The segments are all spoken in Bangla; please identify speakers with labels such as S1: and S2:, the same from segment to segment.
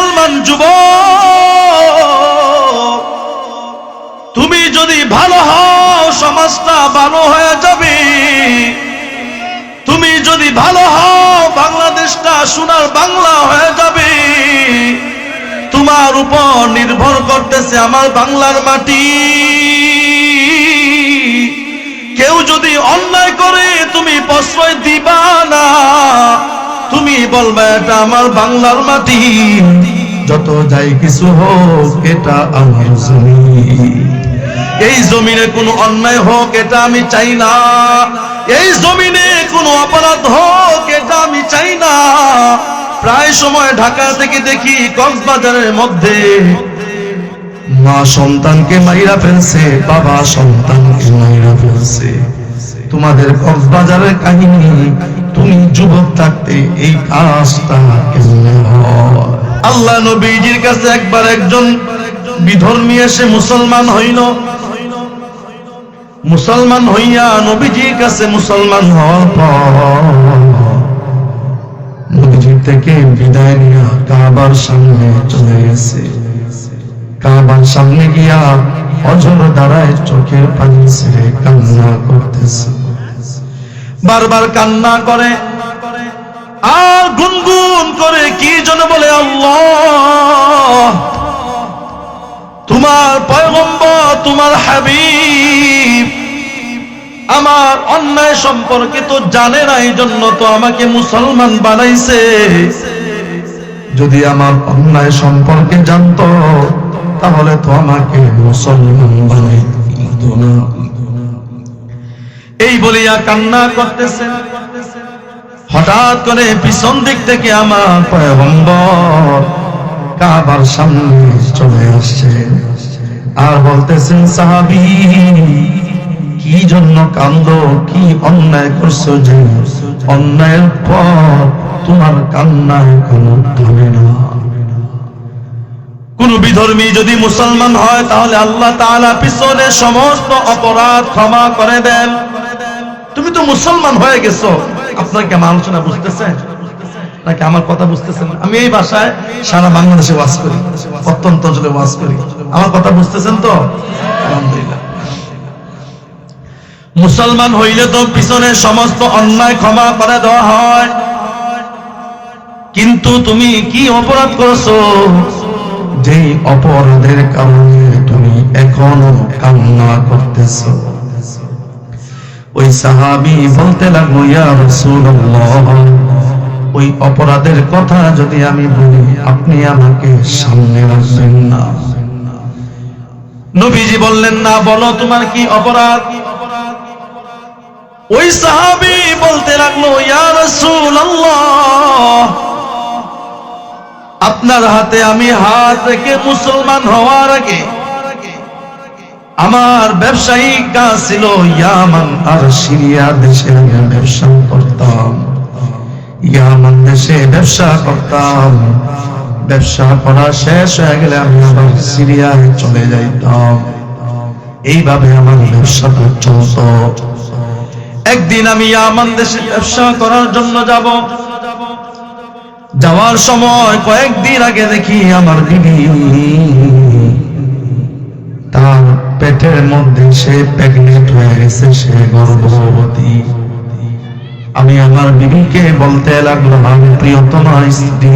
S1: মুসলমান যুব তুমি যদি ভালো হও, সমাজটা ভালো হয়ে যাবে। তুমি যদি ভালো হও, বাংলাদেশটা সোনার বাংলা হয়ে যাবে। তোমার উপর নির্ভর করতেছে আমার বাংলার মাটি। কেউ যদি অন্যায় করে, তুমি প্রশ্রয় দিবা না। তুমি বলবে, এটা আমার বাংলার মাটি। যত যাই কিছু হোক, এটা আমার জমি। এই জমিনে কোনো অন্যায় হোক, এটা আমি চাই না। এই জমিনে কোনো অপরাধ হোক, এটা আমি চাই না। প্রায় সময় ঢাকা থেকে দেখি কক্সবাজারের মধ্যে মা সন্তানকে মাইরা ফেলছে, বাবা সন্তানকে মাইরা ফেলছে। তোমাদের কক্সবাজারের কাহিনী, তুমি যুবক থাকতে এই কাজটা কেমনে হয়? আল্লাহ নবীজির কাছে একবার একজন বিধর্মী এসে মুসলমান হইল। মুসলমান হইয়া নবীজির কাছে মুসলমান হওয়ার পর নবীজির থেকে বিদায় নিয়ে কাবার সামনে চলে গেছে। কাবার সামনে গিয়া অজর দাঁড়ায় চোখের পানি ছেড়ে কান্না করতেছে। বারবার কান্না করে আর গুনগুন করে কি যেন বলে আল্লাহ? তোমার পয়গম্বর, তোমার হাবিব, আমার অন্যায় সম্পর্কে তো জানে না এই জন্য তো আমাকে মুসলমান বানাইছে। যদি আমার অন্যায় সম্পর্কে জানতো, তাহলে তো আমাকে মুসলমান বানাই এই বলিয়া কান্না করতেছে। হঠাৎ করে পিছন দিক থেকে আমার পয়গম্বর কাবার সামনে চলে আসছে আর বলতেছেন, সাহাবি, কি জন্য কান্দ? কি অন্যায় করছ যে অন্যায়ের পর তোমার কান্নায় কোনো থামে না? কোন বিধর্মী যদি মুসলমান হয়, তাহলে আল্লাহ তাআলা পিছনে সমস্ত অপরাধ ক্ষমা করে দেন। তুমি তো মুসলমান হয়ে গেছো। আপনার আমার আলোচনা বুঝতেছেন নাকি আমার কথা বুঝতেছেন? আমি এই ভাষায় সারা বাংলাদেশে ওয়াজ করি, অত্যন্ত অঞ্চলে ওয়াজ করি। আমার কথা বুঝতেছেন তো? আলহামদুলিল্লাহ। মুসলমান হইলে তো পিছনে সমস্ত অন্যায় ক্ষমা করে দেওয়া হয়। কিন্তু তুমি কি অপরাধ করেছ? যে অপরাধের কারণে তুমি এখনও কান্না করতেছো। ওই সাহাবি বলতে লাগল ওই অপরাধের কথা যদি আমি বলি, আপনি আমাকে সামনে রাখবেন না। নবীজি বললেন, না, বলো, তোমার কি অপরাধ? ওই সাহাবি বলতে লাগল, ইয়া রাসূলুল্লাহ, আপনার হাতে আমি হাত রেখে মুসলমান হওয়ার আগে আমার ব্যবসায়িক কাজ ছিল ইয়ামান আর সিরিয়া দেশে ব্যবসা করতাম। ইয়ামান দেশে ব্যবসা করতাম। ব্যবসা করা শেষ হয়ে গেলে আমি আবার সিরিয়ায় চলে যাইতাম। এইভাবে আমার ব্যবসাটা চলত। একদিন আমি ইয়ামান দেশে ব্যবসা করার জন্য যাব। যাওয়ার সময় কয়েকদিন আগে দেখি আমার দিদি পেটের মধ্যে সে প্রেগনেন্ট হয়ে গেছে, সে গর্ভবতী। আমি আমার বিবিকে বলতে লাগলাম, আমি প্রিয়তমা স্ত্রী।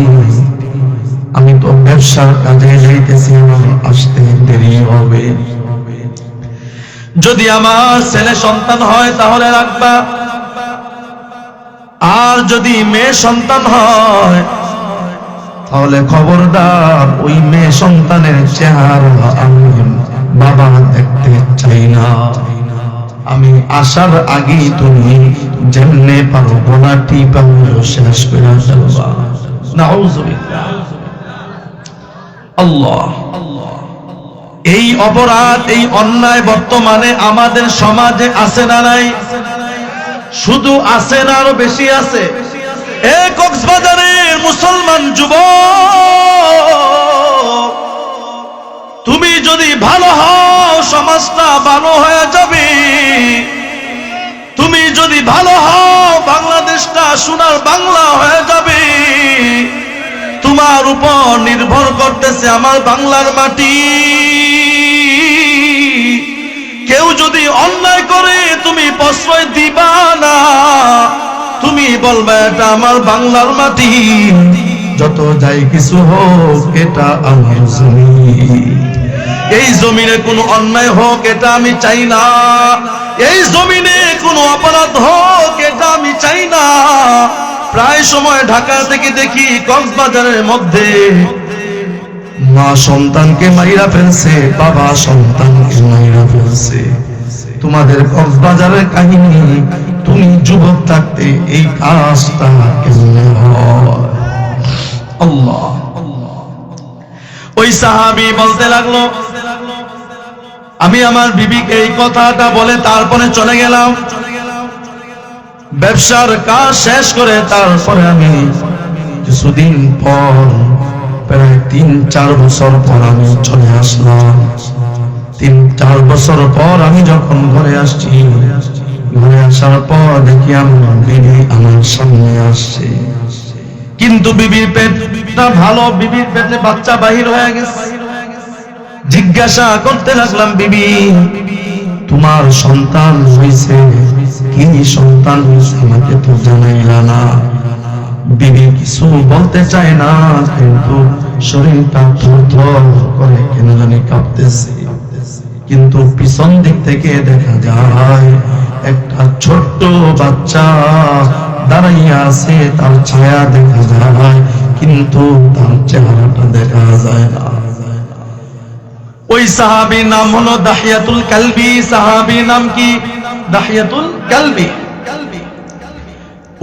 S1: আমি তো ব্যবসার কাজে যাইতেছি, আমার আসতে দেরি হবে। যদি আমার ছেলে সন্তান হয়, তাহলে রাখবা। আর যদি মেয়ে সন্তান হয়, তাহলে খবরদার ওই মেয়ে সন্তানের চেহারা আমি বাবা দেখতে চাই না। আমি আসার আগেই তুমি যেমনে পারো, গোলাটি পাবো শেষ করে ফেলবা। এই অপরাধ, এই অন্যায় বর্তমানে আমাদের সমাজে আছে না নাই? শুধু আছে না, আরও বেশি আছে। এ কক্সবাজারের মুসলমান যুব তুমি যদি ভালো হও, সমাজটা ভালো হয়ে যাবে। তুমি যদি ভালো হও, বাংলাদেশটা সোনার বাংলা হয়ে যাবে। তোমার উপর নির্ভর করতেছে আমার বাংলার মাটি। কেউ যদি অন্যায় করে, তুমি প্রশ্রয় দিবা না। তুমি বলবে, এটা আমার বাংলার মাটি। যত যাই কিছু হোক, এটা আমার জমি। এই জমিনে কোনো অন্যায় হোক, এটা আমি চাই না। এই জমিনে কোনো অপরাধ হোক, এটা আমি চাই না। প্রায় সময় ঢাকা থেকে দেখি কক্সবাজারের মধ্যে মা সন্তানকে মাইরা ফেলছে, বাবা সন্তানকে মাইরা ফেলছে। তোমাদের কক্সবাজারের কাহিনী, তুমি যুবক থাকতে এই কাজটা কেমনে হয়? আল্লাহ। ওই সাহাবি বলতে লাগল, আমি আমার বিবিকে এই কথাটা বলে তারপরে চলে গেলাম। ব্যবসার কাজ শেষ করে তারপরে আমি কিছুদিন পর, প্রায় তিন, চার বছর পর আমি চলে আসলাম। তিন, চার বছর পর আমি যখন ঘরে আসছি, ঘরে আসার পর দেখি আমার বিবি আমার সামনে আসছে। কিন্তু বিবির পেটটা ভালো, বিবির পেটে বাচ্চা বাহির হয়ে গেছে। জিজ্ঞাসা করতে লাগলাম, বিবি, তোমার সন্তান হয়েছে? কি সন্তান হয়েছে আমাকে তো জানাইলা না বিবি কিছু বলতে চায় না, কিন্তু শরীরটা থর করে কেন জানি কাঁপতেছে। কিন্তু পিছন দিক থেকে দেখা যায়, একটা ছোট্ট বাচ্চা দাঁড়াইয়া আছে তার ছায়া দেখা যায়, কিন্তু তার চেহারাটা দেখা যায় না। ওই সাহাবীর নাম হলো দাহিয়াতুল কালবি। নাম কি? দাহিয়াতুল কালবি।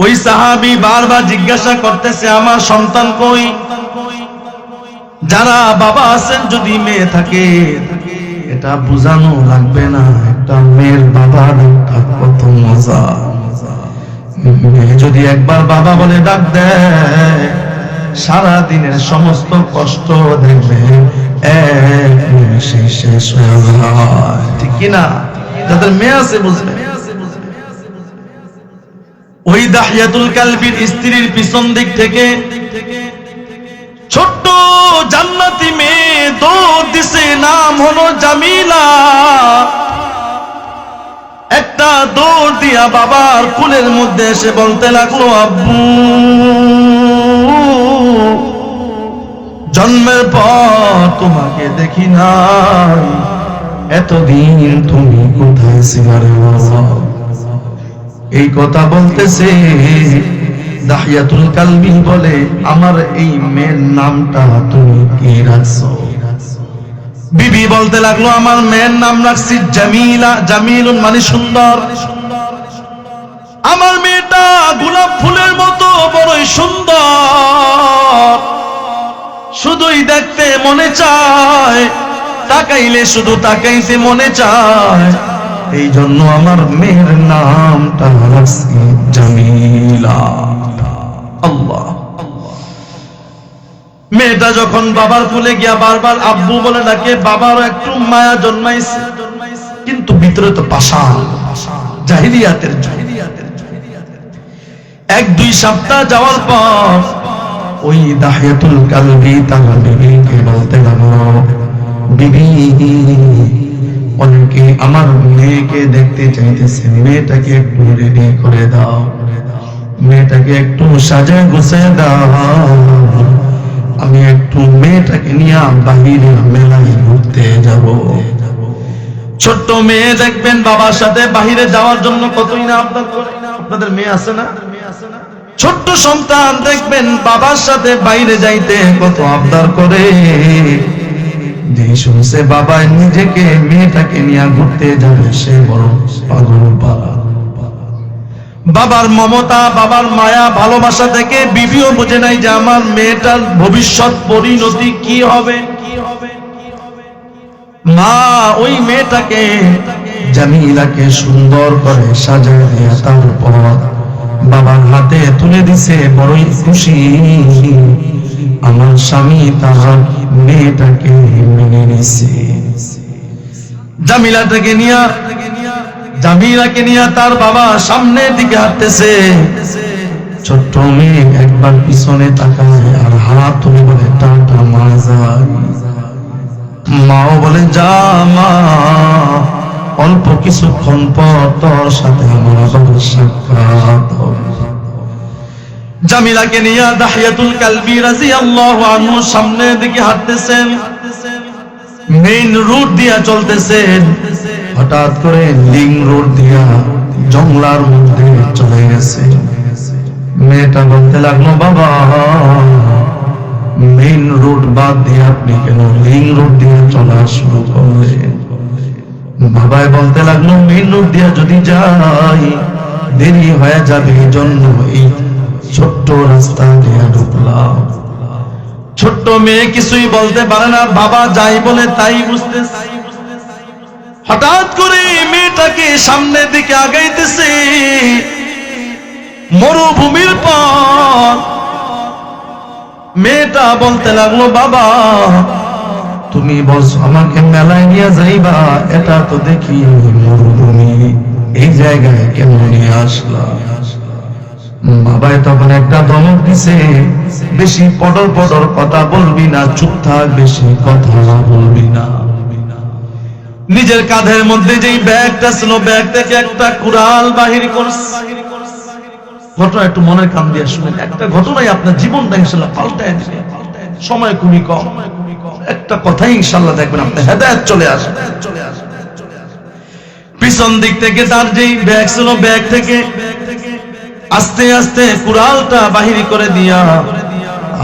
S1: ওই সাহাবী বারবার জিজ্ঞাসা করতেছে, আমার সন্তান কই? যারা বাবা আছেন যদি মেয়ে থাকে, এটা বোঝানো লাগবে না। একটা মেয়ের বাবা ডাকটা কত মজা যদি একবার বাবা বলে ডাক দেয় সারা দিনের সমস্ত কষ্ট দেখবে ওই কালবির স্ত্রীর পিছন দিক থেকে ছোট্ট জান্নাতি মেয়ে দৌড় দিছে, নাম হলো জামিলা। একটা দৌড় দিয়া বাবার কুলের মধ্যে এসে বলতে লাগল, আব্বু, জন্মের পর তোমাকে দেখি নাই। এতদিন তুমি কোথায় ছিলারে এই কথা বলতেছে দাহিয়াতুল কালবি বলে, আমার এই মেয়ের নামটা তুমি কি রাখছো? বিবি বলতে লাগল, আমার মেয়ের নাম রাখছি জামিলা, জামিলুন মানে সুন্দর। আমার মেয়েটা গোলাপ ফুলের মতো বড়ই সুন্দর। শুধুই দেখতে মনে চায়, তাকাইলে শুধু তাকাইতে মনে চায়। এই জন্য আমার মেয়ের নামটা রাখছি জামিলা। আল্লাহ। মেয়েটা যখন বাবার কুলে গিয়া বারবার আব্বু বলে ডাকে বাবার একটু মায়া জন্মাইছে। কিন্তু ভিতরে তো পাষাণ, জাহিলিয়াতের এক দুই সপ্তাহ যাওয়ার পর ওই দাহিয়াতুল কালবি তার বিবিকে বলতে লাগল বিবি, অনেকে আমার মেয়েকে দেখতে চাইতেছে, মেয়েটাকে একটু রেডি করে দাও। মেয়েটাকে একটু সাজায় গুছিয়ে দাও। আমি একটু মেয়েটাকে নিয়ে বাহিরে মেলায় ঘুরতে যাব। ছোট্ট মেয়ে দেখবেন বাবার সাথে বাহিরে যাওয়ার জন্য কতই না করে আপনাদের মেয়ে আছে না? ছোট্ট সন্তান দেখবেন বাবার সাথে বাইরে যাইতে কত আবদার করে। শুনছে বাবা নিজেকে মেয়েটাকে নিয়ে ঘুরতে যাবে, সে বড় পাগল পারা বাবার মমতা, বাবার মায়া, ভালোবাসা থেকে বিবিও বুঝে নাই যে আমার মেয়েটার ভবিষ্যৎ পরিণতি কি হবে? মা, ওই মেয়েটাকে জামিলাকে সুন্দর করে সাজায় দিয়ে তারপর বাবার হাতে তুলে দিছে বড়ই খুশি। আমার স্বামী তার মেয়েটাকে মেনে নিছে। জামিলাটাকে নিয়ে জামিলাকে নিয়ে তার বাবা সামনের দিকে হাঁটতেছে। ছোট্ট মেয়ে একবার পিছনে তাকায়, আর হাত তুলে বলে টাটা মা যায় মাও বলে, যা, মা। অল্প কিছুক্ষণ পর তোর সাথে আমার আবার সাক্ষাৎ জামিলাকে নিয়ে দাহিয়াতুল কালবি সামনের দিকে হাঁটতেছেন। মেইন রুট দিয়া চলতেছেন। হঠাৎ করে লিং রোড দিয়া জংলার মধ্যে চলে গেছে। মেয়েটা বলতে লাগল, বাবা মেইন রোড বাদ দিয়ে আপনি কেন লিং রোড দিয়ে চলা শুরু করলেন? বাবাই বলতে লাগল মেইন রোড দিয়া যদি যাই, দেরি হয়ে যাবে এই জন্য এই ছোট্ট রাস্তা দিয়ে ঢুকলাম। ছোট্ট মেয়ে কিছুই বলতে পারে না। বাবা যাই বলে তাই বুঝতেছে। হঠাৎ করে মেয়েটাকে সামনের দিকে আগাইতেছে। মরুভূমির পর মেয়েটা বলতে লাগল, বাবা, তুমি বলছো আমাকে মেলায় নিয়ে যাইবা, এটা তো দেখি মরুভূমি। এই জায়গায় কেন নিয়ে আসলা? বাবাই তখন একটা ধমক দিছে, বেশি পডর পডর কথা বলবি না, চুপ থাক, বেশি কথা বলবি না। নিজের কাঁধের মধ্যে যেই ব্যাগটা ছিল, ব্যাগ থেকে একটা কুড়াল বাহির করছে। ঘটনা একটু মনের কাম দিয়ে শুনেন। একটা ঘটনাই আপনার জীবনটা ইনশাল্লাহ পাল্টায় দিবে। সময় খুবই কম। একটা কথাই ইনশাল্লাহ দেখবেন আপনার হেদায়ত চলে আসবে। পিছন দিক থেকে তার যেই ব্যাগ ছিল, ব্যাগ থেকে আস্তে আস্তে কুড়ালটা বাহির করে দিয়া,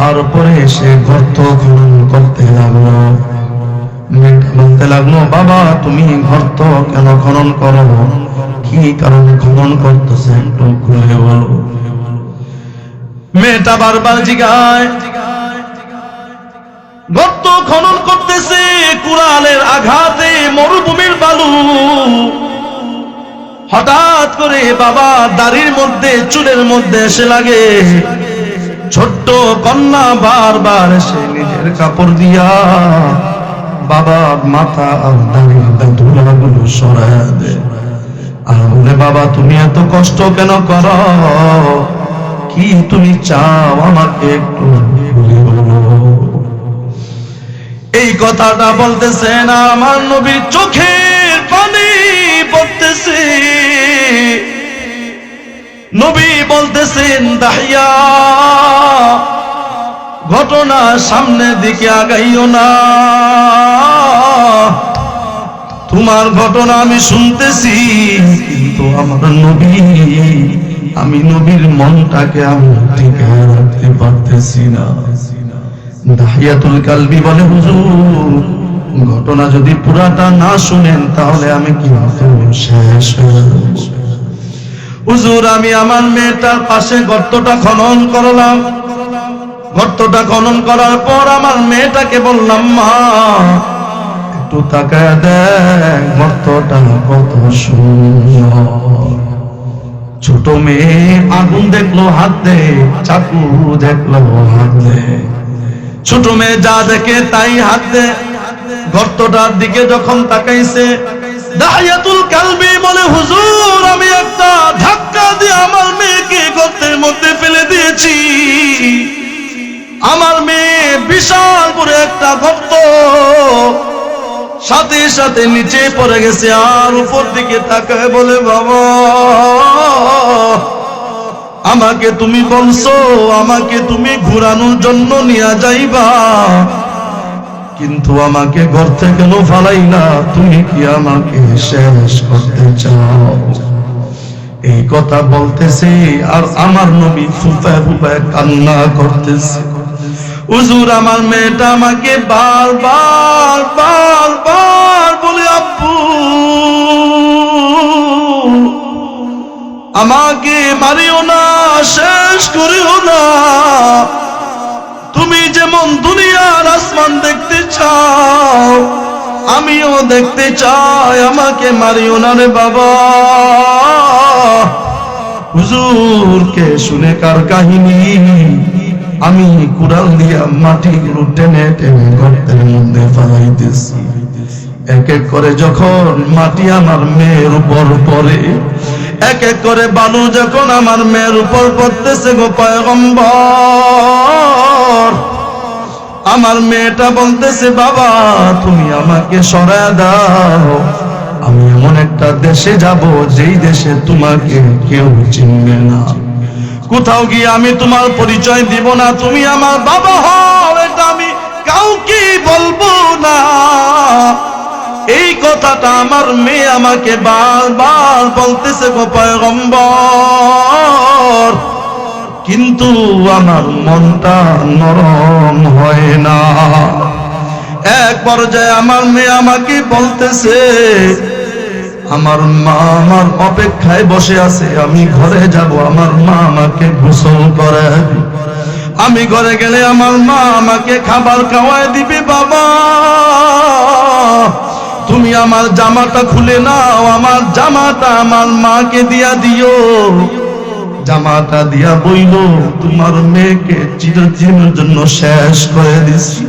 S1: আর পরে সে গর্ত খনন করতে লাগল। বলতে লাগল, বাবা, তুমি গর্ত কেন খনন করো? কি কারণে খনন করতেছে? একটু খুলে বলো মেয়েটা বারবার জিগায় গর্ত খনন করতেছে, কুড়ালের আঘাতে মরুভূমির বালু। হঠাৎ করে বাবা দাড়ির মধ্যে, চুলের মধ্যে এসে লাগে। ছোট্ট কন্যা বারবার এসে নিজের কাপড় দিয়া বাবা মাথা আর দেয় আর বলে বাবা, তুমি এত কষ্ট কেন করো? কি তুমি চাও আমাকে একটু এই কথাটা বলতেছেন আমার নবীর চোখের পানি পড়তেছে। নবী বলতেছেন, দাহিয়া, ঘটনা সামনের দিকে আগাইও না। তোমার ঘটনা আমি শুনতেছি, কিন্তু আমার নবী, আমি নবীর মনটাকে আমি ঠিক রাখতে পারতেছি না দাহিয়াতুল কালবি বলে, হুজুর, ঘটনা যদি পুরাটা না শুনেন, তাহলে আমি কিন্তু শেষ। হুজুর, আমি আমার মেয়েটার পাশে গর্তটা খনন করলাম গর্তটা খনন করার পর আমার মেয়েটাকে বললাম, মা একটু তাকায় দেখ গর্তটা কত সুন্দর। ছোট মেয়ে আগুন দেখল হাত দে, চাকু দেখল হাত দে। ছোট মেয়ে যা দেখে তাই হাত দে। গর্তটার দিকে যখন তাকাইছে, দাহিয়াতুল কালবি বলে, হুজুর, আমি একটা ধাক্কা দিয়ে আমার মেয়েকে গর্তের মধ্যে ফেলে দিয়েছি। আমার মেয়ে বিশাল বড় একটা গর্ত সাথে সাথে নিচে পড়ে গেছে, আর উপর দিকে তাকায় বলে, বাবা, আমাকে তুমি বলছো, আমাকে তুমি ঘুরানোর জন্য নিয়ে যাইবা। কিন্তু আমাকে ঘর থেকে ফালাই না তুমি কি আমাকে শেষ করতে চাও? এই কথা বলতেছে, আর আমার নবী ফুফায় ফুফায় কান্না করতেছে। হুজুর আমার মেয়েটা আমাকে বারবার বারবার বলে আব্বু, আমাকে মারিও না, শেষ করিও না। তুমি যেমন দুনিয়ার আসমান দেখতে চাও, আমিও দেখতে চাই, আমাকে মারিও না রে বাবা। হুজুরকে শুনে কার কাহিনী? আমি কুড়াল দিয়া মাটিগুলো টেনে টেনে গর্তের মধ্যে ফালাইতেছি। এক এক করে যখন মাটি আমার মেয়ের উপর পড়ে এক এক করে বালু যখন আমার মেয়ের উপর পড়তেছে গো পয়গম্বর, আমার মেয়েটা বলতেছে, বাবা, তুমি আমাকে সরায় দাও। আমি এমন একটা দেশে যাব যেই দেশে তোমাকে কেউ চিনবে না। কোথাও গিয়ে আমি তোমার পরিচয় দিব না, তুমি আমার বাবা হও, এটা আমি কাউকে বলব না। এই কথাটা আমার মেয়ে আমাকে বারবার বলতেছে গো পয়গম্বর। কিন্তু আমার মনটা নরম হয় না। এক পর্যায়ে আমার মেয়ে আমাকে বলতেছে আমার মা আমার অপেক্ষায় বসে আছে, আমি ঘরে যাব, আমার মা আমাকে গোসল করে আমি ঘরে গেলে আমার মা আমাকে খাবার খাওয়ায় দিবে, বাবা। তুমি আমার জামাটা খুলে নাও, আমার জামাটা আমার মাকে দিয়া দিও। জামাটা দিয়া বইল, তোমার মেয়েকে চিরদিনের জন্য শেষ করে দিছি।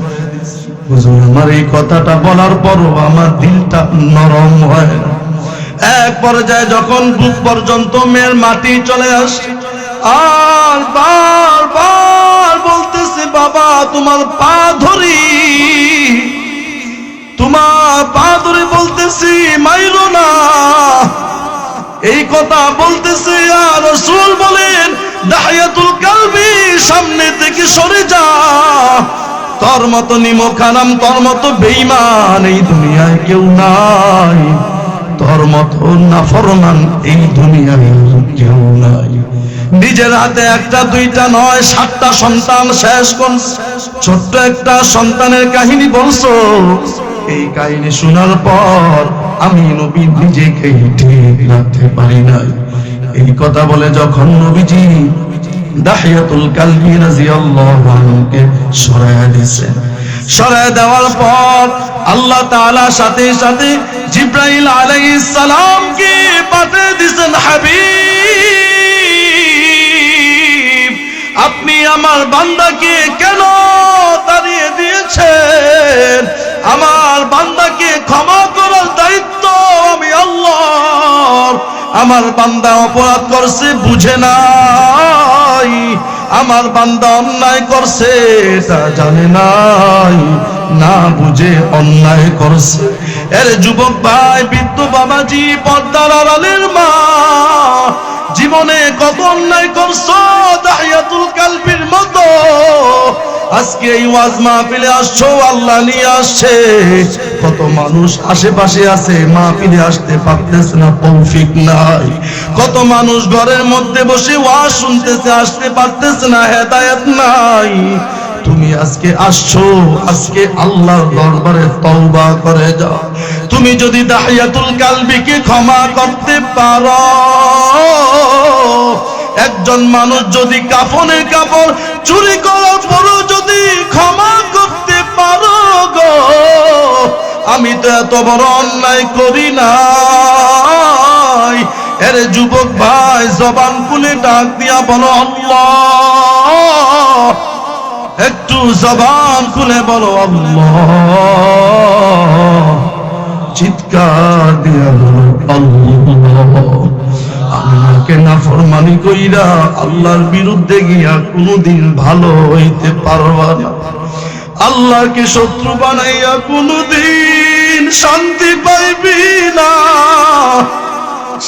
S1: আমার এই কথাটা বলার পরও আমার দিলটা নরম হয় না। এক পর্যায়ে যখন বুক পর্যন্ত মেয়ের মাটি চলে আসে, আর বার বার বলতেছে, বাবা, তোমার পা ধরি। তোমার পা ধরে বলতেছি, মাইরো না। এই কথা বলতেছে, আর রসুল বলেন, দাহিয়াতুল কালবি সামনে থেকে সরে যা। তোর মতো নিমখানাম, তোর মতো বেঈমান এই দুনিয়ায় কেউ নাই। তোর মতো নাফরমান এই দুনিয়ায় কেউ নাই। নিজের হাতে একটা, দুইটা, নয়, সাতটা সন্তান শেষ কোন ছোট্ট একটা সন্তানের কাহিনী বলছো? এই কাহিনী শোনার পর আমি নবী নিজেকে ঠিক রাখতে পারি নাই। এই কথা বলে যখন নবীজি দাহিয়াতুল কালবি রাদিয়াল্লাহু আনহুকে সরায়া দিয়েছেন সরায়া দেওয়ার পর আল্লাহ তাআলা সাথে সাথে জিব্রাইল আলাইহিস সালামকে পাঠিয়ে দিয়েছেন, হাবিব, আপনি আমার বান্দাকে কেন তাড়িয়ে দিয়েছেন? আমার বান্দাকে ক্ষমা করার দায়িত্ব আমি আল্লাহর। আমার বান্দা অপরাধ করছে, বুঝে নাই। আমার বান্দা অন্যায় করছে, তা জানে নাই, না বুঝে অন্যায় করছে। এর যুবক ভাই, বৃদ্ধ বাবাজি, পর্দার আড়ালের মা, জীবনে কত অন্যায় করছ? দাহিয়াতুল কালবির মতো আজকে এই ওয়াজ মাহফিলে আসছো, আল্লাহ নিয়ে আসছে। কত মানুষ আশেপাশে আছে, মাহফিলে আসতে পারতেছে না, তৌফিক নাই। কত মানুষ ঘরের মধ্যে বসে ওয়াজ শুনতেছে, আসতে পারতেছে না, হেদায়েত নাই। তুমি আজকে আসছো, আজকে আল্লাহর দরবারে তওবা করে যাও। তুমি যদি দাহিয়াতুল কালবিকে ক্ষমা করতে পারো একজন মানুষ যদি কাফনের কাপড় চুরি করার পরও যদি ক্ষমা করতে পারো গো, আমি তো এত বড় অন্যায় করি নাই। এর যুবক ভাই জবান খুলে ডাক দিয়া বলো, আল্লাহ। একটু জবান খুলে বলো, আল্লাহ। চিৎকার দিয়া আল্লাহ। আমাকে নাফরমানি কইরা আল্লাহর বিরুদ্ধে গিয়া কোনোদিন ভালো হইতে পারবা না। আল্লাহকে শত্রু বানাইয়া কোনোদিন শান্তি পাইবি না।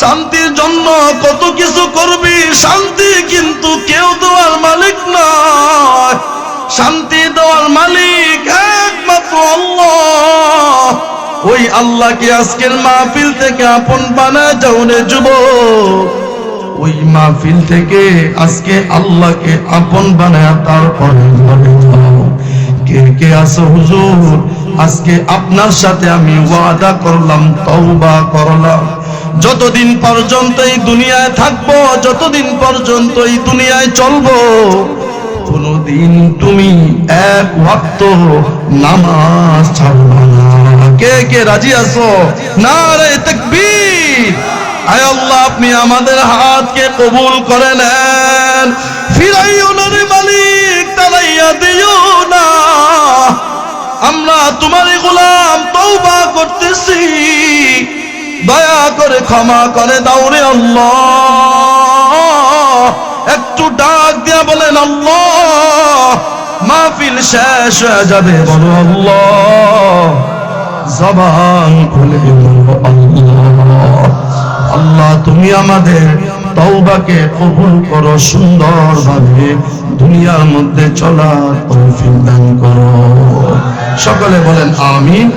S1: শান্তির জন্য কত কিছু করবি, শান্তি কিন্তু কেউ দেওয়ার মালিক নয়। শান্তি দেওয়ার মালিক একমাত্র আল্লাহ। ওই আল্লাহকে আজকের মাহফিল থেকে আপন বানায় যাও রে যুবক। ওই মাহফিল থেকে আজকে আল্লাহকে আপন বানায় তারপরে আমি ওয়াদা করলাম করলাম। যতদিন পর্যন্ত এই দুনিয়ায় থাকব, যতদিন পর্যন্ত এই দুনিয়ায় চলবো, কোনদিন তুমি এক ওয়াক্ত নামাজ ছাড়বা না। কে কে রাজি আছো? না রে তাকবীর। আয় আল্লাহ, আপনি আমাদের হাতকে কবুল করে নেন। ফিরাইও না রে মালিক, তালাইয়া দিও না। আমরা তোমার গোলাম, তওবা করতেছি। দয়া করে ক্ষমা করে দাও রে আল্লাহ। একটু ডাক দিয়া বলেন, আল্লাহ, মাহফিল শেষ হয়ে যাবে, বলো আল্লাহ। জবান খুলে আল্লাহ। তুমি আমাদের তওবাকে কবুল করো, সুন্দরভাবে দুনিয়ার মধ্যে চলা তৌফিক দান করো। সকলে বলেন, আমিন।